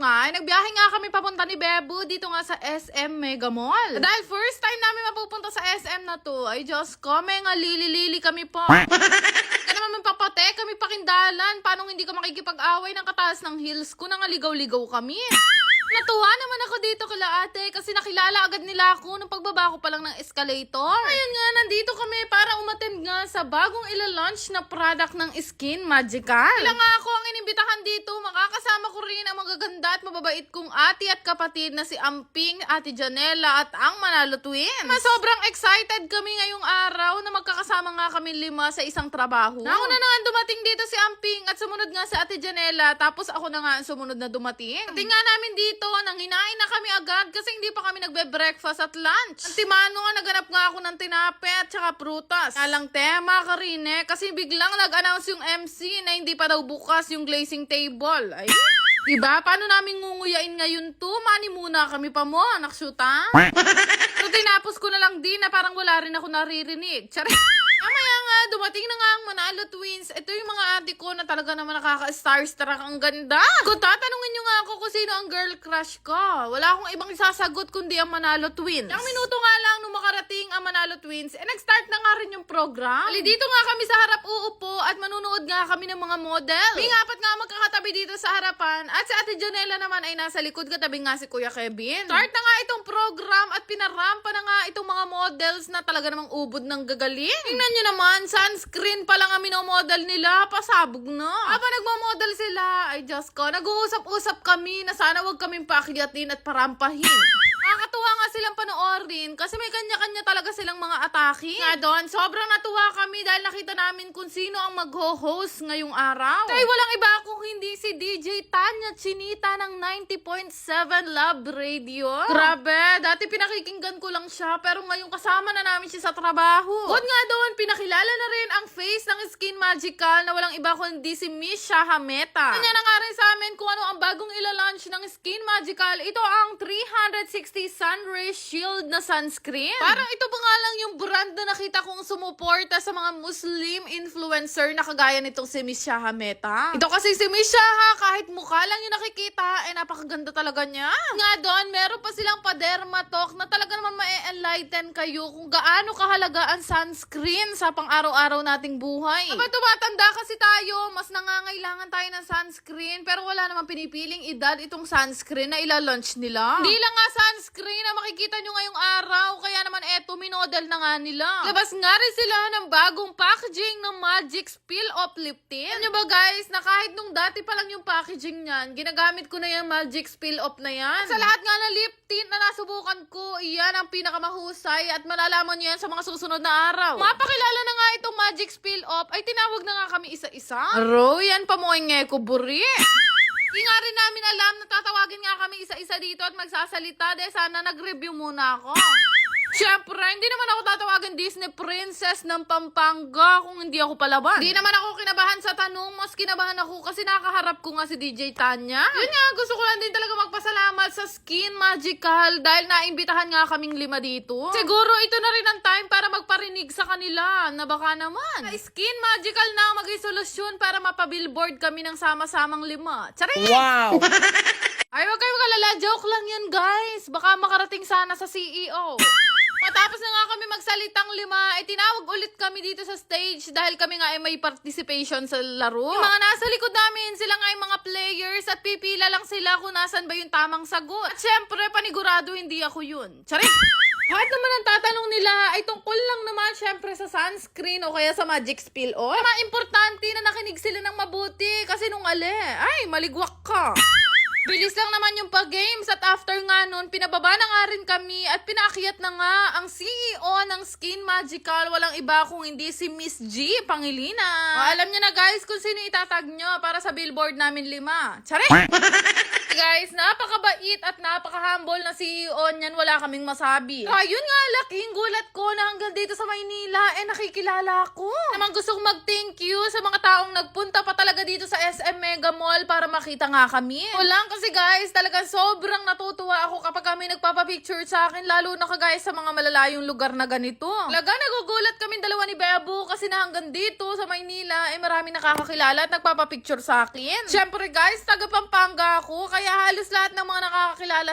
nga, ay nagbiyahe nga kami papunta ni Bebo dito nga sa SM Mega Mall. Dahil first time namin mapupunta sa SM na to, ay Diyos ko, may nga lili-lili kami po. Kaya naman papate kami pakindalan. Paano hindi ka makikipag-away ng kataas ng heels ko nang ligaw-ligaw kami? Natuwa naman ako dito kala ate kasi nakilala agad nila ako nung pagbaba ko pa lang ng escalator. Ayun nga, nandito kami para umattend nga sa bagong ila-launch na product ng Skin Magical. Kailan nga ako ang inimbitahan dito, makakasama ko rin ang magaganda at mababait kong ate at kapatid na si Amping, Ate Janela at ang Manalo Twins. Mas sobrang excited kami ngayong araw na magkakasama nga kami lima sa isang trabaho. Nauna na nga dumating dito si Amping at sumunod nga si Ate Janela tapos ako na nga ang sumunod na dumating. Tingnan namin dito, nang hinain na kami agad kasi hindi pa kami nagbe-breakfast at lunch. Ang timano nga, naganap nga ako ng tinape at saka prutas. Kalang tema, Karine, kasi biglang nag-announce yung MC na hindi pa daw bukas yung glazing table. Ay, Diba? Paano namin ngunguyain ngayon to? Mani muna kami pa mo, anak syuta. So, tinapos ko na lang din na parang wala rin ako naririnig. Tsari. Mamaya nga, dumating na nga ang Manalo Twins. Ito yung mga ate ko na talaga naman nakaka-starstruck. Ang ganda. Kung tatanungin nga ako kung sino ang girl crush ko, wala akong ibang isasagot kundi ang Manalo Twins. Ang minuto nga lang nung makarating ang Manalo Twins, eh nag-start na nga rin yung program. Ali, dito nga kami sa harap uupo at manunood nga kami ng mga model. May apat nga magkakatabi dito sa harapan at si Ate Janela naman ay nasa likod katabi nga si Kuya Kevin. Start na nga itong program at pinarampa na nga itong mga models na talaga namang ubod ng gagaling. Tingnan nyo naman, sunscreen pa lang ang minomodel nila, pasabog na. Habang nagmamodel sila, ay Diyos ko, nag-uusap-usap kami na sana wag kaming pakyatin at parampahin. Nakakatuwa nga silang panoorin kasi may kanya-kanya talaga silang mga atake. Nga doon, sobrang natuwa kami dahil nakita namin kung sino ang mag-host ngayong araw. Kaya walang iba kung hindi si DJ Tanya Chinita ng 90.7 Love Radio. Grabe, dati pinakikinggan ko lang siya pero ngayon kasama na namin siya sa trabaho. Good nga doon, pinakilala na rin ang face ng Skin Magical na walang iba kundi si Miss Shahameta. Kanya na nga rin sa amin kung ano ang bagong ila-launch ng Skin Magical. Ito ang 360 Sun Ray Shield na sunscreen. Parang ito pa nga lang yung brand na nakita kong sumuporta sa mga Muslim influencer na kagaya nitong si Miss Shahameta. Ito kasi si Miss Shaha, kahit mukha lang yung nakikita, eh napakaganda talaga niya. Nga doon, meron pa silang pa-dermatalk na talaga naman ma-enlighten kayo kung gaano kahalaga ang sunscreen sa pang-araw-araw nating buhay. Kapag tumatanda kasi tayo, mas nangangailangan tayo ng sunscreen pero wala namang pinipiling edad itong sunscreen na ila-launch nila. Hindi lang nga sunscreen na makikita nyo ngayong araw, kaya naman eto, minodel na nga nila. Labas nga rin sila ng bagong packaging ng Magic Spill Uplifting. Alam nyo ba guys, na kahit nung dati pa lang yung packaging niyan, ginagamit ko na yung Magic Spill Up na yan. At sa lahat nga ng lip tint na nasubukan ko, iyan ang pinakamahusay at malalaman nyo yan sa mga susunod na araw. Mapakilala na nga itong Magic Spill Up, ay tinawag na nga kami isa-isa. Aro, yan pa mo ko buri. Di nga rin namin alam na tatawagin nga kami isa-isa dito at magsasalita. De, sana nag-review muna ako. Siyempre, hindi naman ako tatawagan Disney Princess ng Pampanga kung hindi ako palaban. Hindi naman ako kinabahan sa tanong, mas kinabahan ako kasi nakaharap ko nga si DJ Tanya. Yun nga, gusto ko lang din talaga magpasalamat sa Skin Magical dahil naimbitahan nga kaming lima dito. Siguro ito na rin ang time para magparinig sa kanila na baka naman. Na Skin Magical na maging solusyon para mapabillboard kami ng sama-samang lima. Charing! Wow! Ay, wag kayo magalala. Joke lang yan, guys. Baka makarating sana sa CEO. Matapos na nga kami magsalitang lima, eh tinawag ulit kami dito sa stage dahil kami nga ay may participation sa laro. Yung mga nasa likod namin, sila nga yung mga players at pipila lang sila kung nasan ba yung tamang sagot. At syempre, panigurado hindi ako yun. Charing! Kahit naman ang tatanong nila ay tungkol lang naman syempre sa sunscreen o kaya sa magic spill oil. Mga importante na nakinig sila ng mabuti kasi nung ali, ay maligwak ka. Bilis lang naman yung pag-games at after nga nun, pinababa na nga rin kami at pinaakyat na nga ang CEO ng Skin Magical. Walang iba kung hindi si Miss G Pangilina. O, alam nyo na guys kung sino itatag nyo para sa billboard namin lima. Tsare! napakabait at napaka-humble na CEO niyan. Wala kaming masabi. Ayun nga, laking gulat ko na hanggang dito sa Maynila, eh nakikilala ako. Naman gusto kong mag-thank you sa mga taong nagpunta pa talaga dito sa SM Mega Mall para makita nga kami. Walang kasi guys, talagang sobrang natutuwa ako kapag kami nagpapapicture sa akin, lalo na kagaya sa mga malalayong lugar na ganito. Talaga nagugulat kami dalawa ni Bebo kasi na hanggang dito sa Maynila, eh marami nakakakilala at nagpapapicture sa akin. Siyempre guys, taga Pampanga ako, kaya kaya halos lahat ng mga nakakakilala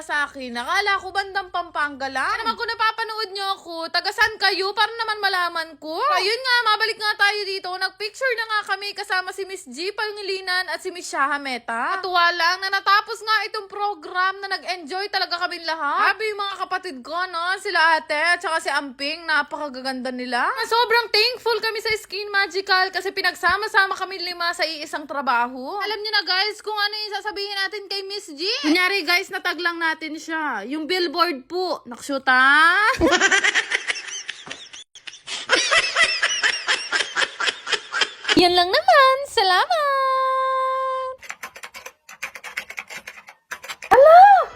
sa akin, nakala ko bandang Pampanga lang. Kaya naman kung napapanood nyo ako, tagasan kayo para naman malaman ko. Ayun nga, mabalik nga tayo dito. Nagpicture na nga kami kasama si Miss G Pangilinan at si Miss Shaha Meta. Natuwa lang na natapos nga itong program na nag-enjoy talaga kami lahat. Happy yung mga kapatid ko, no? Sila ate at saka si Amping, napakagaganda nila. Sobrang thankful kami sa Skin Magical kasi pinagsama-sama kami lima sa iisang trabaho. Alam niyo na guys kung ano yung sasabihin natin kay Miss G. Kunyari guys, natag lang natin siya. Yung billboard po. Nakshoot ha? Yan lang naman. Salamat! Ala!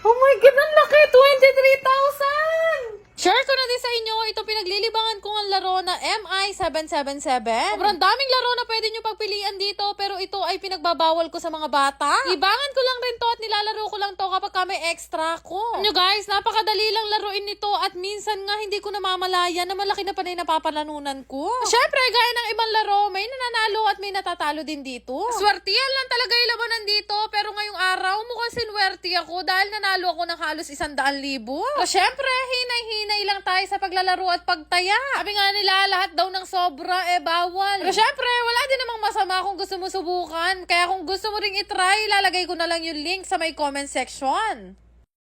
Oh my God, ang laki! 23,000! Share ko na din sa inyo, ito pinaglilibangan ko ang laro na MI777. Sobrang daming laro na pwede nyo pagpilian dito, pero ito ay pinagbabawal ko sa mga bata. Libangan ko lang rin to at nilalaro ko lang to kapag ka may extra ko. Ano guys, napakadali lang laruin nito at minsan nga hindi ko namamalaya na malaki na panay napapalanunan ko. Syempre, gaya ng ibang laro, may nananalo at may natatalo din dito. Swertiyan lang talaga yung labanan dito, pero ngayong araw mukhang sinwerte ako dahil nanalo ako ng halos isang daan libo. So syempre, hinay-hinay lang tayo sa paglalaro at pagtaya. Sabi nga nila, lahat daw ng sobra, eh bawal. Pero syempre, wala din namang masama kung gusto mo subukan. Kaya kung gusto mo ring itry, lalagay ko na lang yung link sa may comment section.